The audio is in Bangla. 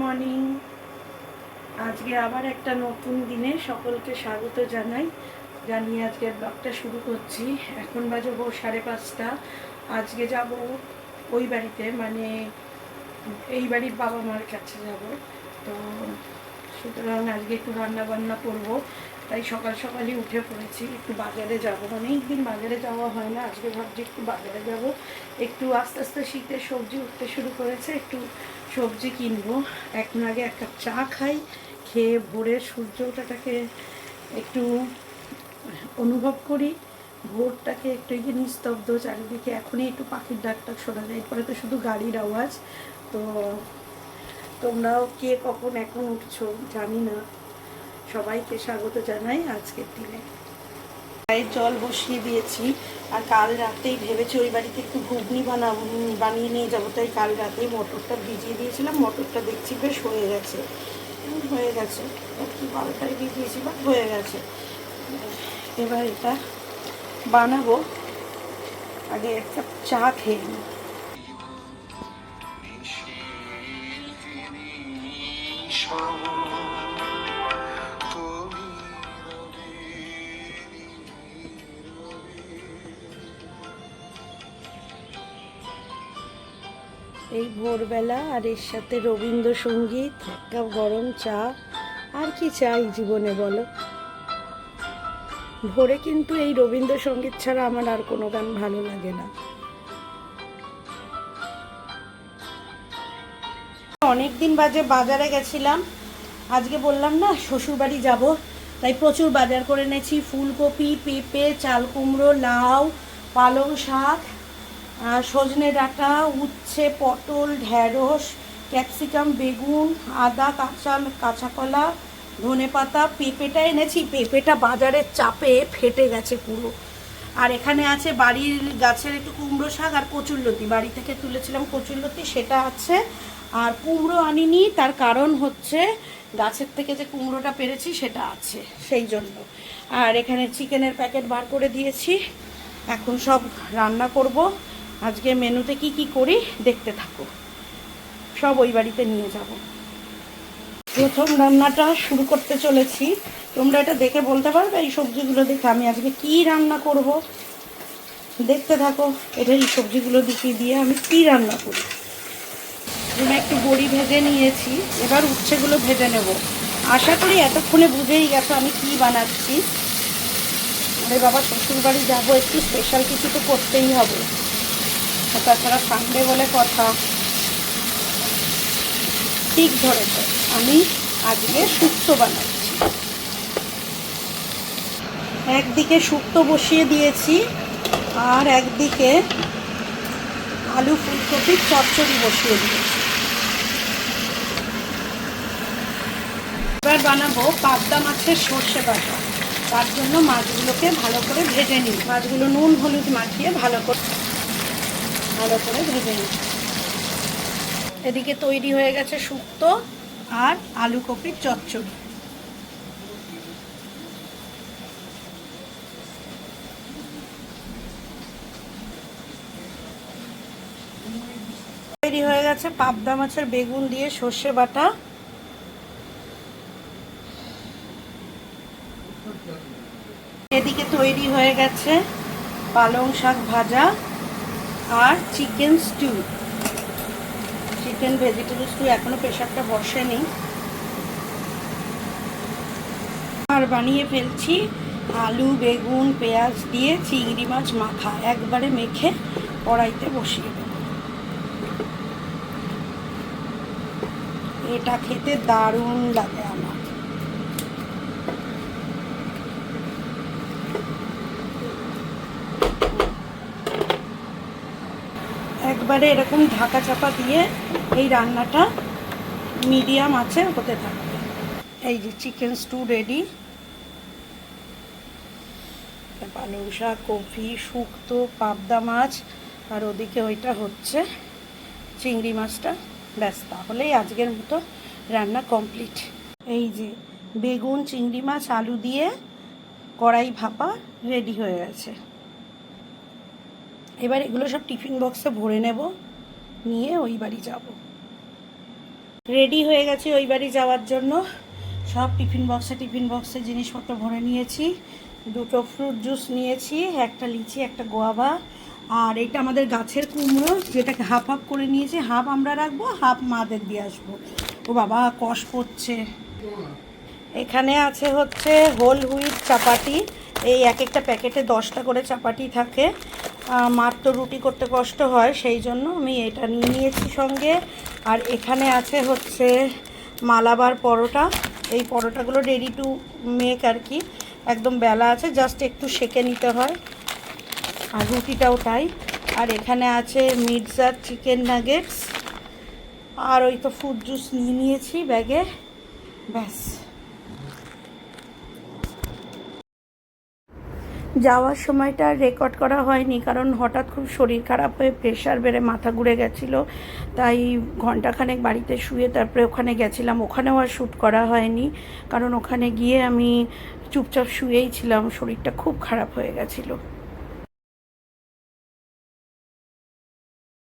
মর্নিং। আজকে আবার একটা নতুন দিনে সকলকে স্বাগত জানাই। জানিয়ে আজকে ব্লগটা শুরু করছি। এখন বাজে ভোর সাড়ে পাঁচটা। আজকে যাব ওই বাড়িতে মানে এই বাড়ির বাবা মার কাছে যাব। তো সুতরাং আজকে একটু রান্না বান্না করব। তাই সকাল সকালই উঠে পড়েছি, একটু বাজারে যাব। অনেক দিন বাজারে যাওয়া হয় না, আজকে ভাবছি একটু বাজারে যাব। একটু আস্তে আস্তে শীতের সবজি উঠতে শুরু করেছে, একটু সবজি কিনবো। এখন আগে এক কাপ চা খাই, খেয়ে ভোরের সূর্য ওঠাটাকে একটু অনুভব করি। ভোরটাকে একটু এই যে নিস্তব্ধ চারিদিকে, এখনই একটু পাখির ডাক টাক শোনা যায়। এরপরে তো শুধু গাড়ির আওয়াজ। তো তোমরাও কে কখন এখন উঠছো জানি না। সবাইকে স্বাগত জানাই আজকের দিনে। চায়ের জল বসিয়ে দিয়েছি। আর কাল রাতেই ভেবেছি ওই বাড়িতে একটু ঘুগনি বানাবো বানিয়ে নিয়ে যাব। তাই কাল রাতেই মটরটা ভিজিয়ে দিয়েছিলাম। মটরটা দেখছি বেশ হয়ে গেছে। হয়ে গেছে। কি বারোটায় ভিজিয়েছি, বাট হয়ে গেছে। এবার এটা বানাবো। আগে একটা চা খেয়ে নিই। এই ভোরবেলা আর এর সাথে রবীন্দ্রসঙ্গীত এক গরম চা, আর কি চাই জীবনে বলো? ভোরে কিন্তু এই রবীন্দ্রসঙ্গীত ছাড়া আমার আর কোনো গান ভালো লাগে না। অনেক দিন বাজে বাজারে গেছিলাম। আজকে বললাম না, শ্বশুরবাড়ি যাব। তাই প্রচুর বাজার করে এনেছি, ফুলকপি, পেঁপে, চাল কুমড়ো, লাউ, পালং শাক সজনে ডাঁটা, উচ্ছে, পটল ঢ্যাঁড়স ক্যাপসিকাম, বেগুন, আদা, কাঁচা কাঁচা কলা, ধনে পাতা, পেঁপেটা এনেছি। পেঁপেটা বাজারের চাপে ফেটে গেছে পুরো। আর এখানে আছে বাড়ির গাছের একটু কুমড়ো শাক আর কচুরলতি। বাড়ি থেকে তুলেছিলাম কচুরলতি, সেটা আছে। আর কুমড়ো আনিনি, তার কারণ হচ্ছে গাছের থেকে যে কুমড়োটা পেরেছি, সেটা আছে, সেই জন্য। আর এখানে চিকেনের প্যাকেট বার করে দিয়েছি। এখন সব রান্না করব। আজকে মেনুতে কি কি করি দেখতে থাকো। সব ওই বাড়িতে নিয়ে যাব। প্রথম রান্নাটা শুরু করতে চলেছি। তোমরা এটা দেখে বলতে পারবে, এই সবজিগুলো দেখে আমি আজকে কি রান্না করব। দেখতে থাকো এটা এই সবজিগুলো দিকে দিয়ে আমি কি রান্না করি। আমি একটু বড়ি ভেজে নিয়েছি, এবার উচ্ছেগুলো ভেজে নেব। আশা করি এতক্ষণে বুঝেই গেছো আমি কি বানাচ্ছি। আরে বাবা, শ্বশুরবাড়ি যাব, একটু স্পেশাল কিছু তো করতেই হবে। তাছাড়া সানডে বলে কথা। ঠিক ধরেছে। আমি আজকে শুক্তো বানাচ্ছি। একদিকে শুক্তো বসিয়ে দিয়েছি, আর একদিকে আলু ফুলকপির চচ্চড়ি বসিয়ে দিয়েছি। এবার বানাবো পাবদা মাছের সর্ষে বাটা। তার জন্য মাছগুলোকে ভালো করে ভেজে নিই। মাছগুলো নুন, হলুদ মাখিয়ে ভালো করে ভালো করে ভেজে নিই। এদিকে তৈরি হয়ে গেছে শুক্তো আর আলু কপির চচ্চড়ি। তৈরি হয়ে গেছে পাবদা মাছের বেগুন দিয়ে সর্ষে বাটা। এদিকে তৈরি হয়ে গেছে পালং শাক ভাজা। আর chicken stew. Chicken vegetable stew এখনও প্রেশারটা বসেনি। আর বানিয়ে ফেলছি আলু, বেগুন, পেঁয়াজ দিয়ে চিংড়ি মাছ মাখা একবারে মেখে কড়াইতে বসিয়ে দেব। এটা খেতে দারুণ লাগে আমার। একবারে এরকম ঢাকা চাপা দিয়ে এই রান্নাটা মিডিয়াম আছে হতে থাকবে। এই যে চিকেন স্টু রেডি। পালং শাক কফি শুক্তো, পাবদা মাছ, আর ওদিকে ওইটা হচ্ছে চিংড়ি মাছটা। ব্যাস, তাহলেই আজকের মতো রান্না কমপ্লিট। এই যে বেগুন, চিংড়ি মাছ, আলু দিয়ে কড়াই ভাপা রেডি হয়ে গেছে। এবার এগুলো সব টিফিন বক্সে ভরে নেব, নিয়ে ওই বাড়ি যাব। রেডি হয়ে গেছি ওই বাড়ি যাওয়ার জন্য। সব টিফিন বক্সে টিফিন বক্সে জিনিসপত্র ভরে নিয়েছি। দুটো ফ্রুট জুস নিয়েছি, একটা লিচি, একটা গোয়াবা আর এটা আমাদের গাছের কুমড়ো, যেটাকে হাফ হাফ করে নিয়েছি। হাফ আমরা রাখব হাফ মাদের দিয়ে আসব। ও বাবা, কষ পড়ছে। এখানে আছে হচ্ছে হোল হুইট চাপাটি এই এক একটা প্যাকেটে দশটা করে চাপাটি থাকে। মার তো রুটি করতে কষ্ট হয়, সেই জন্য আমি এটা নিয়ে নিয়েছি সঙ্গে। আর এখানে আছে হচ্ছে মালাবার পরোটা। এই পরোটাগুলো রেডি টু মেক আর কি। একদম বেলা আছে জাস্ট একটু সেকে নিতে হয়। আর রুটিটাও তাই। আর এখানে আছে মির্জার চিকেন নাগেটস আর ওই তো ফ্রুট জুস নিয়ে নিয়েছি ব্যাগে। ব্যাস। যাওয়ার সময়টা রেকর্ড করা হয়নি, কারণ হঠাৎ খুব শরীর খারাপ হয়ে প্রেশার বেড়ে মাথা ঘুরে গেছিল। তাই ঘন্টাখানেক বাড়িতে শুয়ে তারপরে ওখানে গেছিলাম। ওখানেও আর শ্যুট করা হয়নি, কারণ ওখানে গিয়ে আমি চুপচাপ শুয়েই ছিলাম, শরীরটা খুব খারাপ হয়ে গেছিল।